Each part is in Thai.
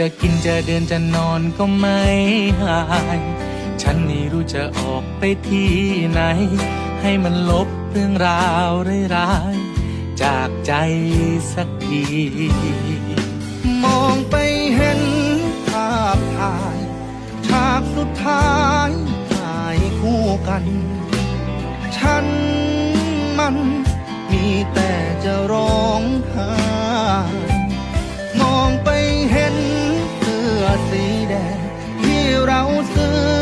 จะกินจะเดินจะนอนก็ไม่หาย ฉันไม่รู้จะออกไปที่ไหน ให้มันลบเรื่องราวร้ายๆจากใจสักที มองไปเห็นภาพถ่ายฉากสุดท้ายถ่ายคู่กัน ฉันมันมีแต่จะร้องไห้มองไปเห็น สีแดงที่เราซื้อ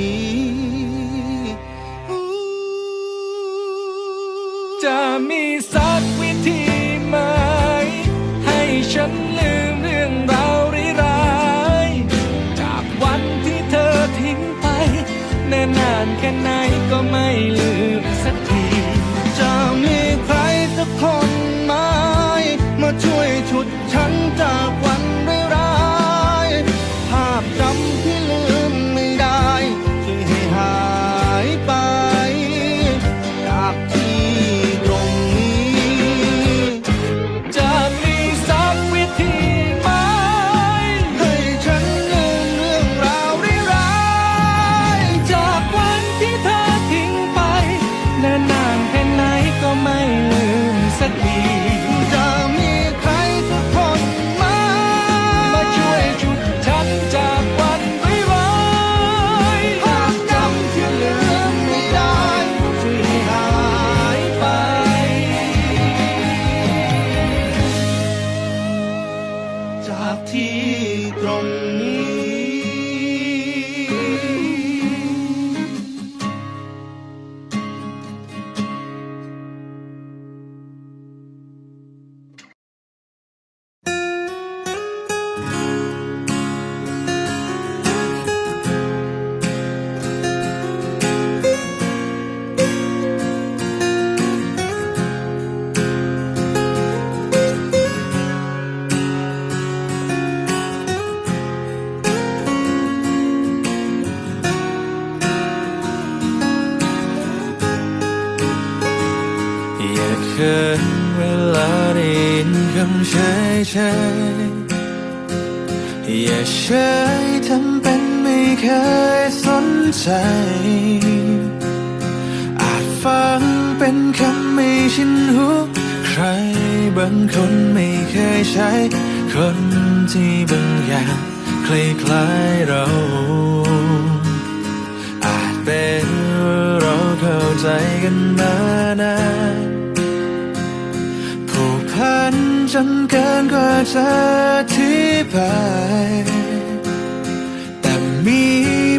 เป็นคำไม่ชินหู ใครบางคนไม่เคยใช้ คนที่บางอย่างคล้ายๆเรา อาจเป็นเราเข้าใจกันมานานผูกพันจนเกินกว่าจะอธิบายแต่มี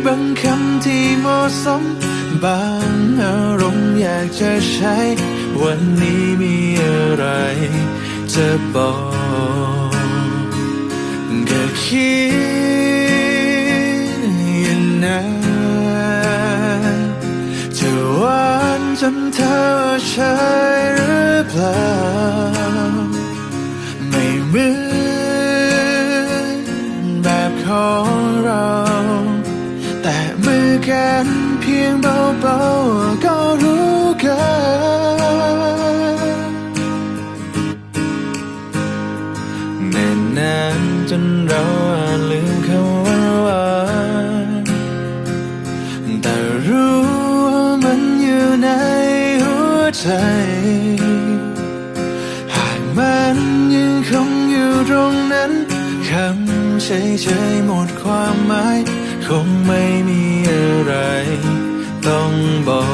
บางคำที่เหมาะสม บางอารมณ์อยากจะใช้ วันนี้มีอะไรจะบอกก็คิดอย่างนั้นจะหวานจนเธอใช่หรือเปล่า เบาๆก็รู้กันแน่นนานจนเราอาจลืมคำว่าหวานแต่รู้ว่ามันอยู่ในหัวใจ หากมันยังคงอยู่ตรงนั้นคำเฉยๆหมดความหมาย คงไม่มีอะไร ต้อ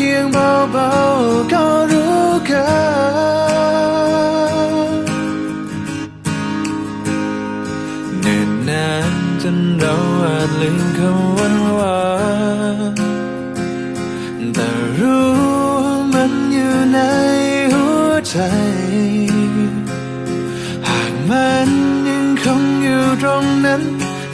พียงเบาๆก็รู้กัน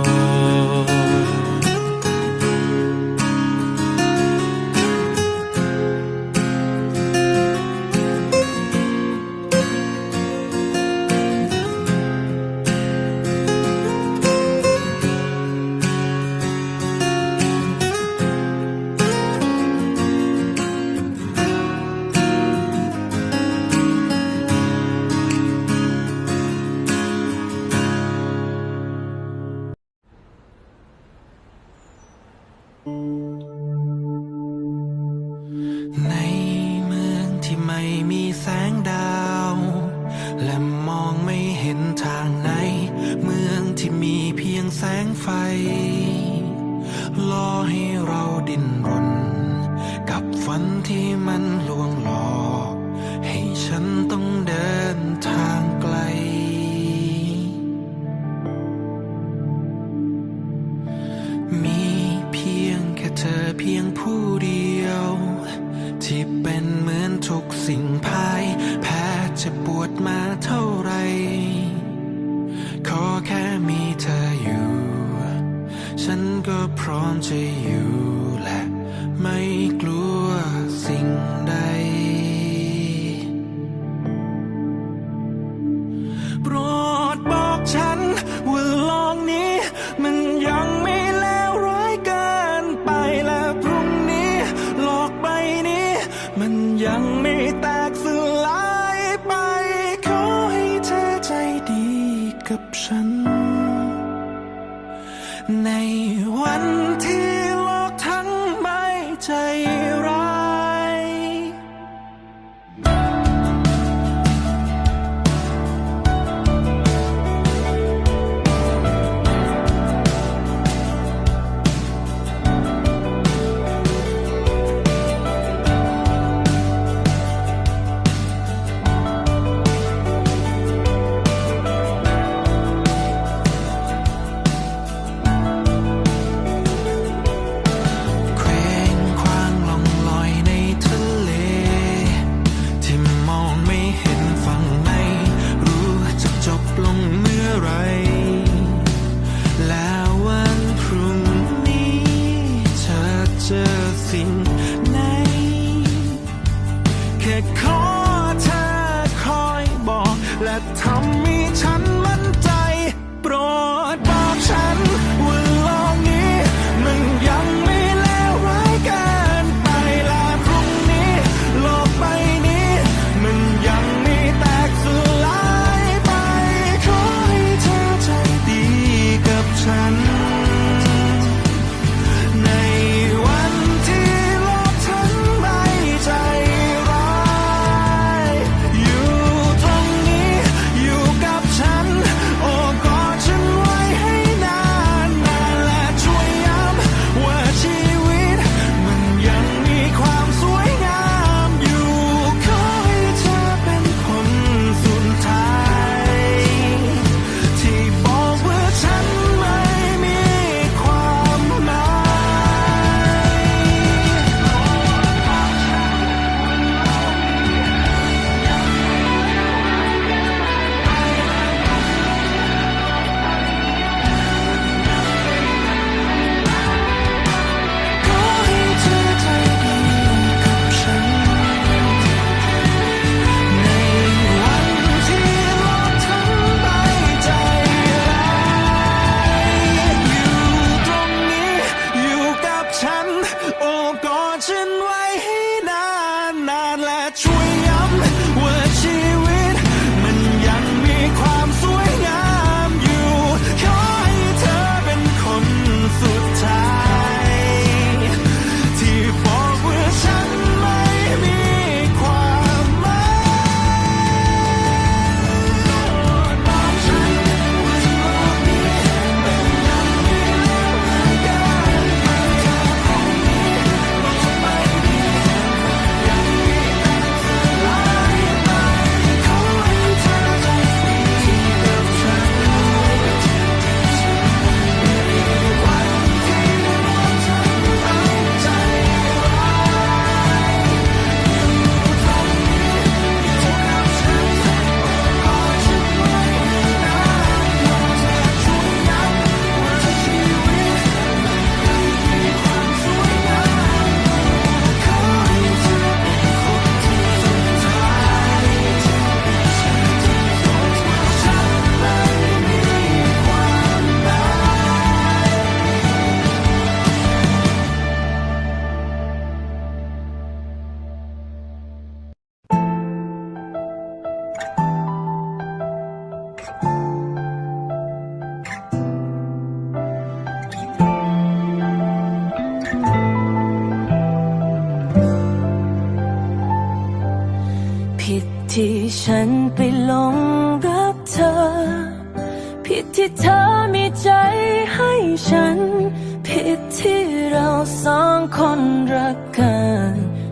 ก ค่เ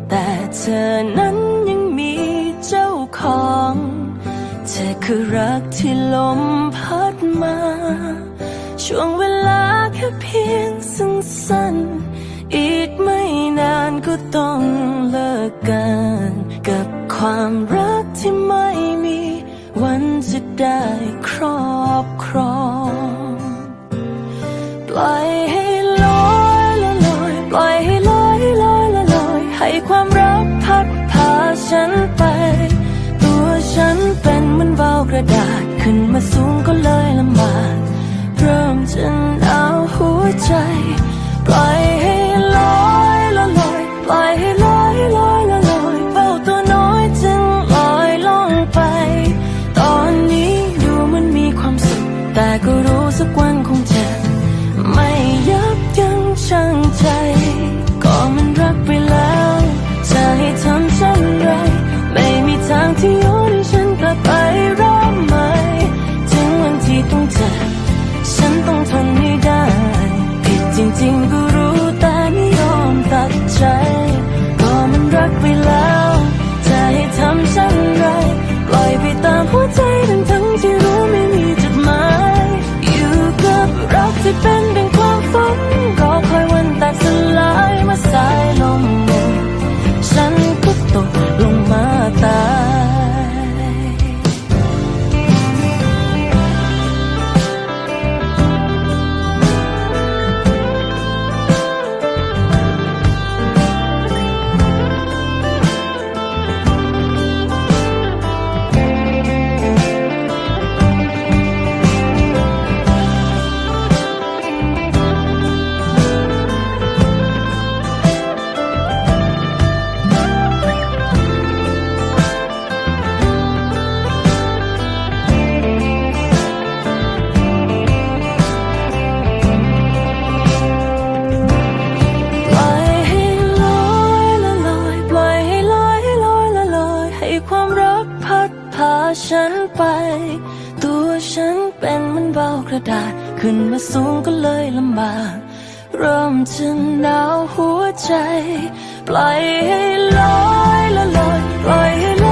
แต่เธอนั้นยังมีเจ้าของ เธอคือรักที่ลมพัดมา ช่วงเวลาแค่เพียงสั้นๆ อีกไม่นานก็ต้องเลิกกัน กับความรักที่ไม่มี วันจะได้ครอบครองปล่อย 还夸 ดาขึ้นมาสูงก็เลยลำบากเริ่มจึงหนาวหัวใจ ปล่อยให้ลอยละลอยปล่อยให้ลอย